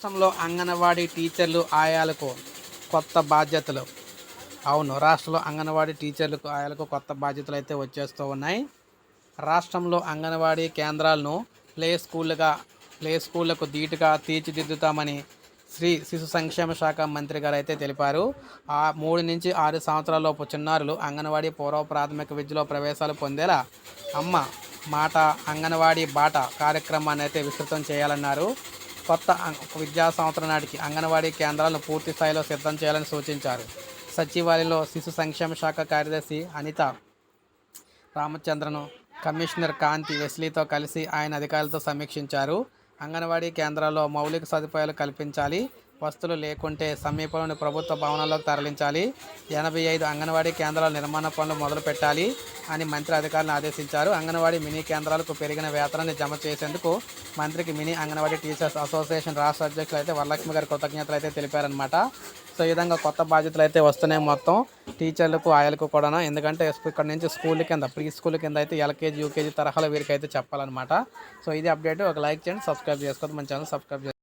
రాష్ట్రంలో అంగన్వాడీ టీచర్లు ఆయాలకు కొత్త బాధ్యతలు. అవును రాష్ట్రంలో అంగన్వాడీ టీచర్లకు ఆయాలకు కొత్త బాధ్యతలు అయితే వచ్చేస్తూ ఉన్నాయి. రాష్ట్రంలో అంగన్వాడీ కేంద్రాలను ప్లే స్కూళ్ళుగా ప్లే స్కూళ్ళకు ధీటుగా తీర్చిదిద్దుతామని శ్రీ శిశు సంక్షేమ శాఖ మంత్రి గారు అయితే తెలిపారు. ఆ మూడు నుంచి ఆరు సంవత్సరాలలోపు చిన్నారులు అంగన్వాడీ పూర్వ ప్రాథమిక విద్యలో ప్రవేశాలు పొందేలా అమ్మ మాట అంగన్వాడీ బాట కార్యక్రమాన్ని అయితే విస్తృతం చేయాలన్నారు. కొత్త విద్యా సంవత్సరం నాటికి అంగన్వాడీ కేంద్రాలను పూర్తి స్థాయిలో సిద్ధం చేయాలని సూచించారు. సచివాలయంలో శిశు సంక్షేమ శాఖ కార్యదర్శి అనిత రామచంద్రను కమిషనర్ కాంతి వెస్లీతో కలిసి ఆయన అధికారులతో సమీక్షించారు. అంగన్వాడీ కేంద్రాల్లో మౌలిక సదుపాయాలు కల్పించాలి. వస్తువులు లేకుంటే సమీపంలోని ప్రభుత్వ భవనాల్లోకి తరలించాలి. ఎనభై ఐదు అంగన్వాడీ కేంద్రాల నిర్మాణ పనులు మొదలు పెట్టాలి అని మంత్రి అధికారులను ఆదేశించారు. అంగన్వాడీ మినీ కేంద్రాలకు పెరిగిన వేతనాన్ని జమ చేసేందుకు మంత్రికి మినీ అంగన్వాడీ టీచర్స్ అసోసియేషన్ రాష్ట్ర అధ్యక్షులు అయితే వరలక్ష్మి గారి కృతజ్ఞతలు అయితే తెలిపారనమాట సో ఈ విధంగా కొత్త బాధ్యతలు అయితే వస్తున్నాయి మొత్తం. టీచర్లకు ఆయలకు కూడా ఎందుకంటే ఇక్కడ నుంచి స్కూల్ కింద ప్రీ స్కూల్ కింద అయితే ఎల్కేజీ యూకేజీ తరహాలో వీరికి అయితే చెప్పాలన్నమాట. సో ఇది అప్డేట్. ఒక లైక్ చేయండి సబ్స్క్రైబ్ చేసుకోవద్దు. మన ఛానల్ సబ్స్క్రైబ్ చేసుకోండి